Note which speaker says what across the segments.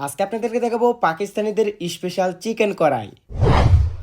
Speaker 1: আজকে আপনাদেরকে দেখাবো পাকিস্তানিদের স্পেশাল চিকেন কড়াই।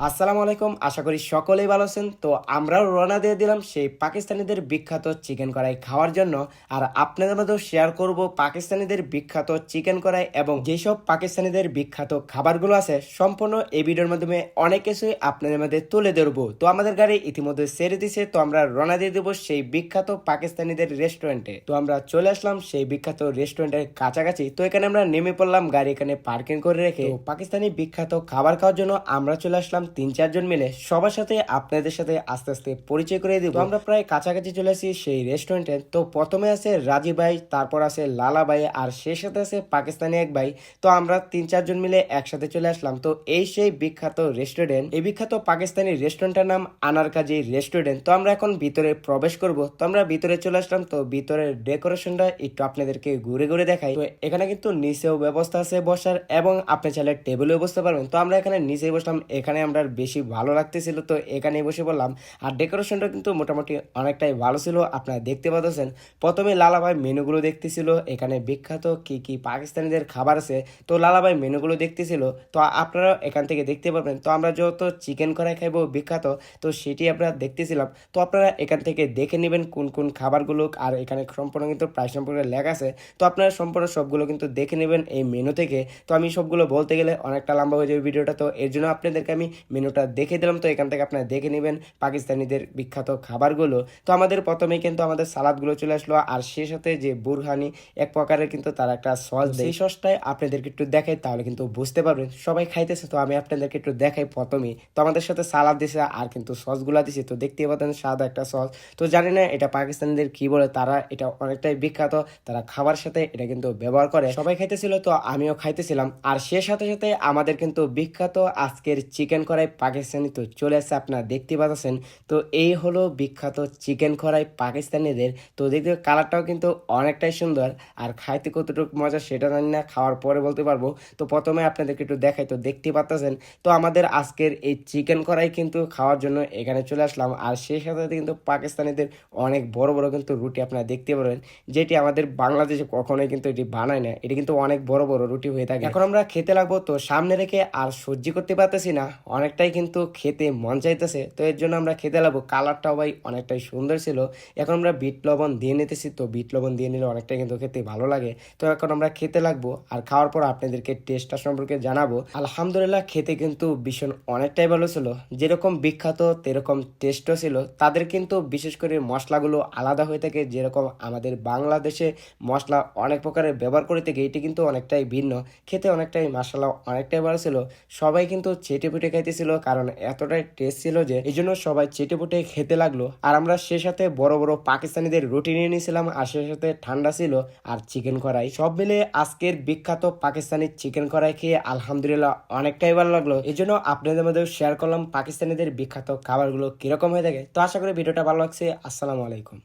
Speaker 1: আসসালামু আলাইকুম, আশা করি সকলেই ভালো আছেন। তো আমরাও রওনা দিয়ে দিলাম সেই পাকিস্তানিদের বিখ্যাত চিকেন কড়াই খাওয়ার জন্য। আর আপনাদের মধ্যেও শেয়ার করব পাকিস্তানিদের বিখ্যাত চিকেন কড়াই এবং যেসব পাকিস্তানিদের বিখ্যাত খাবারগুলো আছে, সম্পূর্ণ এই ভিডিওর মাধ্যমে অনেক কিছুই আপনাদের মধ্যে তুলে ধরবো। তো আমাদের গাড়ি ইতিমধ্যে সেরে দিছে, তো আমরা রওনা দিয়ে দেবো সেই বিখ্যাত পাকিস্তানিদের রেস্টুরেন্টে তো আমরা চলে আসলাম সেই বিখ্যাত রেস্টুরেন্টের কাছাকাছি। তো এখানে আমরা নেমে পড়লাম, গাড়ি এখানে পার্কিং করে রেখে। পাকিস্তানি বিখ্যাত খাবার খাওয়ার জন্য আমরা চলে আসলাম তিন চারজন মিলে সবার সাথে আপনাদের সাথে আস্তে আস্তে পরিচয় করে দিব। আমরা প্রায় কাছাকাছি চলে আসি সেই রেস্টুরেন্টে তো প্রথমে আছে রাজি ভাই, তারপর আছে লালা ভাই, আর সেই সাথে আছে পাকিস্তানি এক ভাই। তো আমরা তিন চারজন মিলে একসাথে চলে আসলাম। তো এই সেই বিখ্যাত রেস্টুরেন্ট এই বিখ্যাত পাকিস্তানি রেস্টুরেন্টের নাম আনারকাজি রেস্টুরেন্ট তো আমরা এখন ভিতরে প্রবেশ করব। তো আমরা ভিতরে চলে আসলাম। তো ভিতরের ডেকোরেশনটা একটু আপনাদেরকে ঘুরে ঘুরে দেখাই। তো এখানে কিন্তু নিচেও ব্যবস্থা আছে বসার এবং আপনি চাইলে টেবিলেও বসতে পারবেন। তো আমরা এখানে নিচে বসলাম। এখানে আমরা বেশি ভালো লাগতেছিল, তো এখানেই বসে বললাম আর ডেকোরেশনটা কিন্তু মোটামুটি অনেকটাই ভালো ছিল, আপনারা দেখতে পাচ্ছেন। প্রথমে লালাভাই মেনুগুলো দেখতেছিল, এখানে বিখ্যাত কি কি পাকিস্তানিদের খাবার আছে, তো লালাভাই মেনুগুলো দেখতেছিল, তো আপনারা এখান থেকে দেখতে পারবেন। তো আমরা যত চিকেন কড়াই খাইবো বিখ্যাত, তো সেটি আমরা দেখতেছিলাম। তো আপনারা এখান থেকে দেখে নেবেন কোন কোন খাবারগুলো, আর এখানে সম্পূর্ণ কিন্তু প্রায় সম্পর্কে লেখা আছে। তো আপনারা সম্পূর্ণ সবগুলো কিন্তু দেখে নেবেন এই মেনু থেকে। তো আমি সবগুলো বলতে গেলে অনেকটা লম্বা হয়ে যাবে ভিডিওটা, তো এর জন্য আপনাদেরকে আমি মেনুটা দেখে দিলাম, তো এখান থেকে আপনারা দেখে নেবেন পাকিস্তানিদের বিখ্যাত খাবারগুলো। তো আমাদের প্রথমেই কিন্তু আমাদের সালাদগুলো চলে আসলো, আর সে সাথে যে বুরহানি, এক প্রকারের কিন্তু তার একটা সস সেই সসটাই আপনাদেরকে একটু দেখাই, তাহলে কিন্তু বুঝতে পারবেন। সবাই খাইতেছে, তো আমি আপনাদেরকে একটু দেখাই প্রথমেই। তো আমাদের সাথে সালাদ দিছে, আর কিন্তু সসগুলা দিছে, তো দেখতে পাচ্ছেন সাদা একটা সস। তো জানি না এটা পাকিস্তানিদের কি বলে, তারা এটা অনেকটাই বিখ্যাত, তারা খাবার সাথে এটা কিন্তু ব্যবহার করে। সবাই খাইতেছিল, তো আমিও খাইতেছিলাম। আর সে সাথে সাথে আমাদের কিন্তু বিখ্যাত আজকের চিকেন কড়াই পাকিস্তানি তো চলে আসছে আপনারা দেখতে পাচ্ছেন। তো এই হলো বিখ্যাত চিকেন কড়াই পাকিস্তানিদের। তো দেখতে কালারটাও কিন্তু অনেকটাই সুন্দর। আর খাইতে কতটুকু মজা সেটা জানি না, খাওয়ার পরে বলতে পারব। তো প্রথমে আপনাদেরকে একটু দেখাই, তো দেখতে পাচ্ছেন। তো আমাদের আজকের এই চিকেন কড়াই কিন্তু খাওয়ার জন্য এখানে চলে আসলাম। আর সেই সাথে কিন্তু পাকিস্তানিদের অনেক বড় বড় কিন্তু রুটি আপনারা দেখতে পারবেন। যেটি আমাদের বাংলাদেশে কখনোই কিন্তু এটি বানায় না। এটি কিন্তু অনেক বড় বড় রুটি হয়ে থাকে। এখন আমরা খেতে লাগবো, তো সামনে রেখে আর সহ্য করতে পারতেছি না। অনেকটাই কিন্তু খেতে মন চাইতেছে। তো এর জন্য আমরা খেতে লাগবো। কালারটাও ভাই অনেকটাই সুন্দর ছিল। এখন আমরা বিট লবণ দিয়ে নিতেছি, তো বিট লবণ দিয়ে নিলে অনেকটাই কিন্তু খেতে ভালো লাগে। তো এখন আমরা খেতে লাগবো আর খাওয়ার পর আপনাদেরকে টেস্টটা সম্পর্কে জানাব। আলহামদুলিল্লাহ খেতে কিন্তু ভীষণ অনেকটাই ভালো ছিল। যেরকম বিখ্যাত, তেরকম টেস্টও ছিল। তাদের কিন্তু বিশেষ করে মশলাগুলো আলাদা হয়ে থাকে। যেরকম আমাদের বাংলাদেশে মশলা অনেক প্রকারের ব্যবহার করে থাকে, এটি কিন্তু অনেকটাই ভিন্ন। খেতে অনেকটাই মশলা অনেকটাই ভালো ছিল। সবাই কিন্তু চেটে পুটে খাইতেছিল কারণ এতটাই টেস্ট ছিল যে এই জন্য সবাই চেটে পুটে খেতে লাগল। আর আমরা সে সাথে বড় বড় পাকিস্তানিদের রুটি নিয়ে নিয়েছিলাম, আর সে সাথে ঠান্ডা ছিল আর চিকেন কড়াই সব মিলে আজকের বিখ্যাত পাকিস্তানি চিকেন কড়াই খেয়ে আলহামদুলিল্লাহ অনেকটাই ভালো লাগল। এই জন্য আপনাদের মধ্যে শেয়ার করলাম পাকিস্তানিদের বিখ্যাত খাবারগুলো কীরকম হয়ে থাকে। তো আশা করি ভিডিওটা ভালো লাগছে। আসসালামু আলাইকুম।